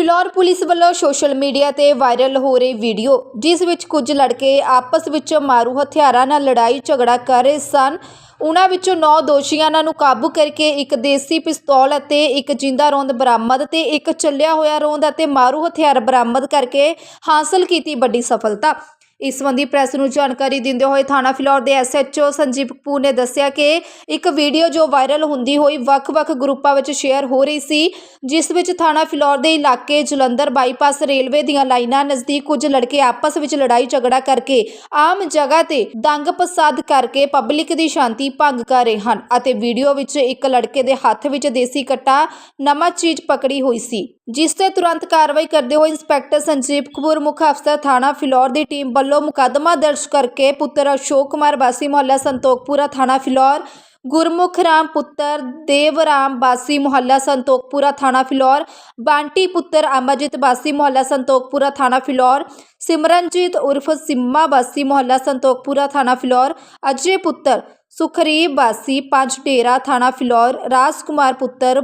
Phillaur police ਵੱਲੋਂ social media ਤੇ viral ਹੋ ਰਹੀ ਵੀਡੀਓ, ਜਿਸ ਵਿੱਚ ਕੁਝ ਲੜਕੇ ਆਪਸ ਵਿੱਚ ਮਾਰੂ ਹਥਿਆਰਾਂ ਨਾਲ ਲੜਾਈ ਝਗੜਾ ਕਰ ਰਹੇ ਸਨ। ਉਹਨਾਂ ਵਿੱਚੋਂ 9 ਦੋਸ਼ੀਆਂ ਨੂੰ ਕਾਬੂ ਕਰਕੇ ਇੱਕ ਦੇਸੀ ਪਿਸਤੌਲ ਅਤੇ ਇੱਕ ਜਿੰਦਾ ਰੋਂਦ ਬਰਾਮਦ ਤੇ ਇੱਕ ਚੱਲਿਆ ਹੋਇਆ ਰੋਂਦ ਅਤੇ ਮਾਰੂ ਹਥਿਆਰ ਬਰਾਮਦ ਕਰਕੇ ਹਾਸਲ ਕੀਤੀ ਵੱਡੀ ਸਫਲਤਾ। ਇਸ ਸੰਬੰਧੀ ਪ੍ਰੈਸ ਨੂੰ ਜਾਣਕਾਰੀ ਦਿੰਦੇ ਹੋਏ ਥਾਣਾ ਫਿਲੌਰ ਦੇ ਐਸਐਚਓ ਸੰਜੀਵ ਕਪੂਰ ਨੇ ਦੱਸਿਆ ਕਿ ਇੱਕ ਵੀਡੀਓ ਜੋ ਵਾਇਰਲ ਹੁੰਦੀ ਹੋਈ ਵੱਖ-ਵੱਖ ਗਰੁੱਪਾਂ ਵਿੱਚ ਸ਼ੇਅਰ ਹੋ ਰਹੀ ਸੀ, ਜਿਸ ਵਿੱਚ ਥਾਣਾ ਫਿਲੌਰ ਦੇ ਇਲਾਕੇ ਜਲੰਧਰ ਬਾਈਪਾਸ ਰੇਲਵੇ ਦੀਆਂ ਲਾਈਨਾਂ ਨਜ਼ਦੀਕ ਕੁਝ ਲੜਕੇ ਆਪਸ ਵਿੱਚ ਲੜਾਈ ਝਗੜਾ ਕਰਕੇ ਆਮ ਜਗ੍ਹਾ ਤੇ ਦੰਗ ਪਸਾਦ ਕਰਕੇ ਪਬਲਿਕ ਦੀ ਸ਼ਾਂਤੀ ਭੰਗ ਕਰ ਰਹੇ ਹਨ ਅਤੇ ਵੀਡੀਓ ਵਿੱਚ ਇੱਕ ਲੜਕੇ ਦੇ ਹੱਥ ਵਿੱਚ ਦੇਸੀ ਕੱਟਾ ਨਮਕ ਚੀਜ਼ ਪਕੜੀ ਹੋਈ ਸੀ, ਜਿਸ ਤੇ ਤੁਰੰਤ ਕਾਰਵਾਈ ਕਰਦੇ ਹੋਏ ਇੰਸਪੈਕਟਰ ਸੰਜੀਵ ਕਪੂਰ, ਮੁੱਖ ਅਫਸਰ ਥਾਣਾ ਫਿਲੌਰ ਦੀ ਟੀਮ ਵੱਲੋਂ ਮੁਕੱਦਮਾ ਦਰਜ ਕਰਕੇ ਪੁੱਤਰ ਅਸ਼ੋਕ ਕੁਮਾਰ ਬਾਸੀ ਮੁਹੱਲਾ ਸੰਤੋਖਪੁਰਾ ਥਾਣਾ ਫਿਲੌਰ ਗੁਰਮੁਖ ਰਾਮ ਪੁੱਤਰ ਦੇਵ ਰਾਮ ਬਾਸੀ ਮੁਹੱਲਾ ਸੰਤੋਖਪੁਰਾ ਥਾਣਾ ਫਿਲੌਰ ਬਾਂਟੀ ਪੁੱਤਰ ਅਮਰਜੀਤ ਬਾਸੀ ਮੁਹੱਲਾ ਸੰਤੋਖਪੁਰਾ ਥਾਣਾ ਫਿਲੌਰ ਸਿਮਰਨਜੀਤ ਉਰਫ ਸਿੰਮਾ ਬਾਸੀ ਮੁਹੱਲਾ ਸੰਤੋਖਪੁਰਾ ਥਾਣਾ ਫਿਲੌਰ ਅਜੇ ਪੁੱਤਰ ਸੁਖਰੀਬ ਬਾਸੀ ਪੰਜ ਡੇਰਾ ਥਾਣਾ ਫਿਲੌਰ ਰਾਜ ਕੁਮਾਰ ਪੁੱਤਰ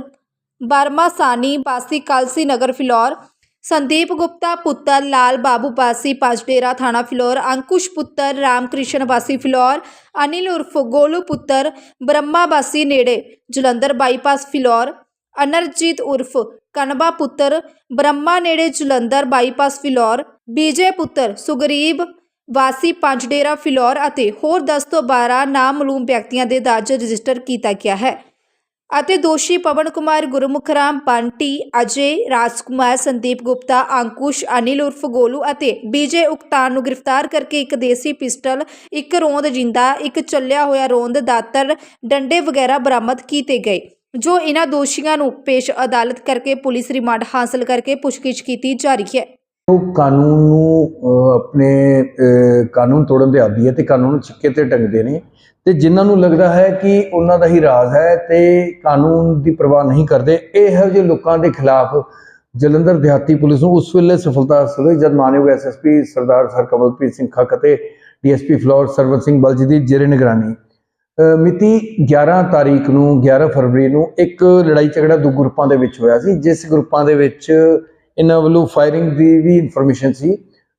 ਬਰਮਾ ਸਾਨੀ ਬਾਸੀ ਕਲਸੀ ਨਗਰ ਫਿਲੌਰ ਸੰਦੀਪ ਗੁਪਤਾ, ਪੁੱਤਰ ਲਾਲ ਬਾਬੂ ਬਾਸੀ ਪਾਜਡੇਰਾ ਥਾਣਾ ਫਿਲੌਰ, ਅੰਕੁਸ਼ ਪੁੱਤਰ ਰਾਮਕ੍ਰਿਸ਼ਨ ਵਾਸੀ ਫਿਲੌਰ, ਅਨਿਲ ਉਰਫ ਗੋਲੂ ਪੁੱਤਰ ਬ੍ਰਹਮਾ ਬਾਸੀ ਨੇੜੇ, ਜਲੰਧਰ ਬਾਈਪਾਸ ਫਿਲੌਰ, ਅਨਰਜੀਤ ਉਰਫ ਕਨਬਾ ਪੁੱਤਰ ਬ੍ਰਹਮਾ ਨੇੜੇ, ਜਲੰਧਰ ਬਾਈਪਾਸ ਫਿਲੌਰ, ਬੀਜੇ ਪੁੱਤਰ ਸੁਗਰੀਬ ਵਾਸੀ ਪੰਜਡੇਰਾ ਫਿਲੌਰ ਅਤੇ ਹੋਰ 10 ਤੋਂ 12 ਨਾਮਲੂਮ ਵਿਅਕਤੀਆਂ ਦੇ ਦਰਜ ਰਜਿਸਟਰ ਕੀਤਾ ਗਿਆ ਹੈ। ਅਤੇ ਦੋਸ਼ੀ ਪਵਨ ਕੁਮਾਰ, ਗੁਰਮੁਖ ਰਾਮ ਬੰਟੀ ਅਜੇ ਰਾਜਕੁਮਾਰ ਸੰਦੀਪ ਗੁਪਤਾ, ਅੰਕੁਸ਼, ਅਨਿਲ ਉਰਫ ਗੋਲੂ ਅਤੇ ਬੀਜੇ ਉਕਤਾਨ ਨੂੰ ਗ੍ਰਿਫਤਾਰ ਕਰਕੇ ਇੱਕ ਦੇਸੀ ਪਿਸਟਲ, ਇੱਕ ਰੋਂਦ ਜਿੰਦਾ, ਇੱਕ ਚੱਲਿਆ ਹੋਇਆ ਰੋਂਦ ਦਾਤਰ, ਡੰਡੇ ਵਗੈਰਾ ਬਰਾਮਦ ਕੀਤੇ ਗਏ, ਜੋ ਇਹਨਾਂ ਦੋਸ਼ੀਆਂ ਨੂੰ ਪੇਸ਼ ਅਦਾਲਤ ਕਰਕੇ ਪੁਲਿਸ ਰਿਮਾਂਡ ਹਾਸਲ ਕਰਕੇ ਪੁੱਛਗਿੱਛ ਕੀਤੀ ਜਾ ਰਹੀ ਹੈ। ਉਹ ਕਾਨੂੰਨ ਨੂੰ ਆਪਣੇ ਕਾਨੂੰਨ ਤੋੜਨ ਦੇ ਆਦੀ ਹੈ ਤੇ ਕਾਨੂੰਨ ਨੂੰ ਛਿੱਕੇ ਤੇ ਟੰਗਦੇ ਨੇ। ਤੇ ਜਿਨ੍ਹਾਂ ਨੂੰ ਲੱਗਦਾ ਹੈ ਕਿ ਉਹਨਾਂ ਦਾ ਹੀ ਰਾਜ ਹੈ ਤੇ ਕਾਨੂੰਨ ਦੀ ਪਰਵਾਹ ਨਹੀਂ ਕਰਦੇ, ਇਹੋ ਜਿਹੇ ਲੋਕਾਂ ਦੇ ਖਿਲਾਫ ਜਲੰਧਰ ਦਿਹਾਤੀ ਪੁਲਿਸ ਨੂੰ ਉਸ ਵੇਲੇ ਸਫਲਤਾ ਹਾਸਲ ਹੋਈ ਜਦ ਮਾਨਯੋਗ ਐਸਐਸਪੀ ਸਰਦਾਰ ਸਰ ਕਮਲਪ੍ਰੀਤ ਸਿੰਘ ਖੱਕ ਅਤੇ ਡੀਐਸਪੀ ਫਲੋਰ ਸਰਵਨ ਸਿੰਘ ਬਲਜੀ ਦੀ ਜੇਰੇ ਨਿਗਰਾਨੀ। ਮਿਤੀ 11 ਤਾਰੀਖ ਨੂੰ 11 ਫਰਵਰੀ ਨੂੰ ਇੱਕ ਲੜਾਈ ਝਗੜਾ ਦੋ ਗਰੁੱਪਾਂ ਦੇ ਵਿੱਚ ਹੋਇਆ ਸੀ, ਜਿਸ ਗਰੁੱਪਾਂ ਦੇ ਵਿੱਚ ਇਹਨਾਂ ਵੱਲੋਂ ਫਾਇਰਿੰਗ ਦੀ ਵੀ ਇਨਫੋਰਮੇਸ਼ਨ ਸੀ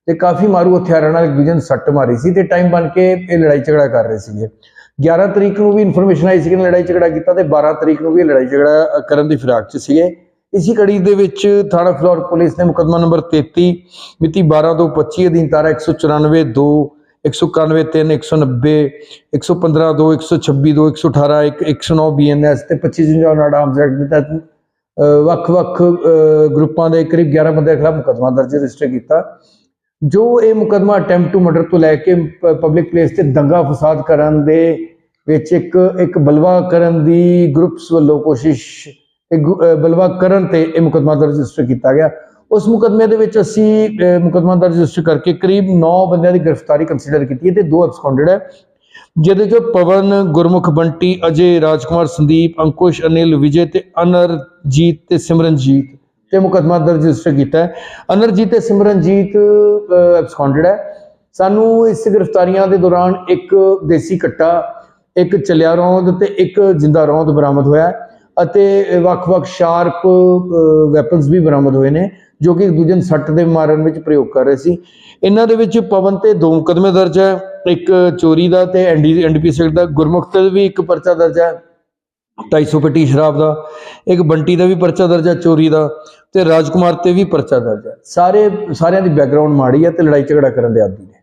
ਤੇ ਕਾਫੀ ਮਾਰੂ ਹਥਿਆਰਾਂ ਨਾਲ ਇੱਕ ਦੂਜੇ ਨੂੰ ਸੱਟ ਮਾਰੀ ਸੀ ਤੇ ਟਾਈਮ ਬਣ ਕੇ ਇਹ ਲੜਾਈ ਝਗੜਾ ਕਰ ਰਹੇ ਸੀਗੇ। 11 ਤਰੀਕ ਨੂੰ ਵੀ ਇਨਫੋਰਮੇਸ਼ਨ ਆਈ ਸੀ ਕਿ ਲੜਾਈ ਝਗੜਾ ਕੀਤਾ ਤੇ 12 ਤਰੀਕ ਨੂੰ ਵੀ ਇਹ ਲੜਾਈ ਝਗੜਾ ਕਰਨ ਦੀ ਫਿਰਾਕ 'ਚ ਸੀਗੇ। ਇਸੀ ਕੜੀ ਦੇ ਵਿੱਚ ਥਾਣਾ ਫਲੋਰ ਪੁਲਿਸ ਨੇ ਮੁਕੱਦਮਾ ਨੰਬਰ 33 ਮਿਤੀ 12 ਤੋਂ 25 ਅਧੀਨ ਧਾਰਾ 194 2 191 3 190 115 2 126 2 118 1 109 ਬੀਐਨਐਸ ਤੇ 25 ਜੁਨ ਆਰਮਸ ਐਕਟ ਦੇ ਤਹਿਤ ਅ, ਵੱਖ-ਵੱਖ ਗਰੁੱਪਾਂ ਦੇ ਕਰੀਬ 11 ਬੰਦੇ ਖਿਲਾਫ ਮੁਕੱਦਮਾ ਦਰਜ ਰਜਿਸਟਰ ਕੀਤਾ। ਜੋ ਇਹ ਮੁਕੱਦਮਾ ਅਟੈਂਪਟ ਟੂ ਮਰਡਰ ਤੋਂ ਲੈ ਕੇ ਪਬਲਿਕ ਪਲੇਸ ਤੇ ਦੰਗਾ ਫਸਾਦ ਕਰਨ ਦੇ ਵਿੱਚ ਇੱਕ ਇੱਕ ਬਲਵਾ ਕਰਨ ਦੀ ਗਰੁੱਪਸ ਵੱਲੋਂ ਕੋਸ਼ਿਸ਼ ਬਲਵਾ ਕਰਨ ਤੇ ਇਹ ਮੁਕੱਦਮਾ ਦਰਜ ਰਜਿਸਟਰ ਕੀਤਾ ਗਿਆ। ਉਸ ਮੁਕੱਦਮੇ ਦੇ ਵਿੱਚ ਅਸੀਂ ਅਹ, ਮੁਕੱਦਮਾ ਦਰਜ ਰਜਿਸਟਰ ਕਰਕੇ ਕਰੀਬ 9 ਬੰਦਿਆਂ ਦੀ ਗ੍ਰਿਫਤਾਰੀ ਕੰਸੀਡਰ ਕੀਤੀ ਹੈ ਤੇ ਦੋ ਐਬਸਕੌਂਡਡ ਹੈ। ਜਿਹਦੇ 'ਚ ਪਵਨ, ਗੁਰਮੁਖ ਬੰਟੀ, ਅਜੇ ਰਾਜਕੁਮਾਰ ਸੰਦੀਪ, ਅੰਕੁਸ਼, ਅਨਿਲ, ਵਿਜੇ ਤੇ ਅਨਰਜੀਤ ਤੇ ਸਿਮਰਨਜੀਤ ਤੇ ਮੁਕੱਦਮਾ ਦਰਜ ਰਜਿਸਟਰ ਕੀਤਾ ਹੈ। ਅਨਰਜੀਤ ਤੇ ਸਿਮਰਨਜੀਤ ਐਬਸਕੌਂਡਡ ਹੈ। ਸਾਨੂੰ ਇਸ ਗ੍ਰਿਫਤਾਰੀਆਂ ਦੇ ਦੌਰਾਨ ਇੱਕ ਦੇਸੀ ਕੱਟਾ, ਇੱਕ ਚਲਿਆ ਰੌਂਦ ਤੇ ਇੱਕ ਜਿੰਦਾ ਰੌਂਦ ਬਰਾਮਦ ਹੋਇਆ ਅਤੇ ਵੱਖ-ਵੱਖ ਸ਼ਾਰਪ ਵੈਪਨਸ ਵੀ ਬਰਾਮਦ ਹੋਏ ਨੇ, ਜੋ ਕਿ ਇੱਕ ਦੂਜੇ ਨੂੰ ਸੱਟ ਦੇ ਮਾਰਨ ਵਿੱਚ ਪ੍ਰਯੋਗ ਕਰ ਰਹੇ ਸੀ। ਇਹਨਾਂ ਦੇ ਵਿੱਚ ਪਵਨ ਤੇ ਦੋ ਮੁਕੱਦਮੇ ਦਰਜ ਹੈ। ਇੱਕ ਚੋਰੀ ਦਾ ਤੇ ਐਨਡੀ, ਐਨਡੀਪੀਸੀ ਐਕਟ ਦਾ ਗੁਰਮੁਖ ਤੇ ਵੀ ਇੱਕ ਪਰਚਾ ਦਰਜ ਹੈ 250 ਪੱਟੀ ਸ਼ਰਾਬ ਦਾ, ਇੱਕ ਬੰਟੀ ਦਾ ਵੀ ਪਰਚਾ ਦਰਜ ਹੈ, ਚੋਰੀ ਦਾ ਤੇ ਰਾਜਕੁਮਾਰ ਤੇ ਵੀ ਪਰਚਾ ਦਰਜ ਹੈ। ਸਾਰੇ, ਸਾਰਿਆਂ ਦੀ ਬੈਕਗ੍ਰਾਉਂਡ ਮਾੜੀ ਹੈ ਤੇ ਲੜਾਈ ਝਗੜਾ ਕਰਨ ਦੇ ਆਦੀ ਨੇ।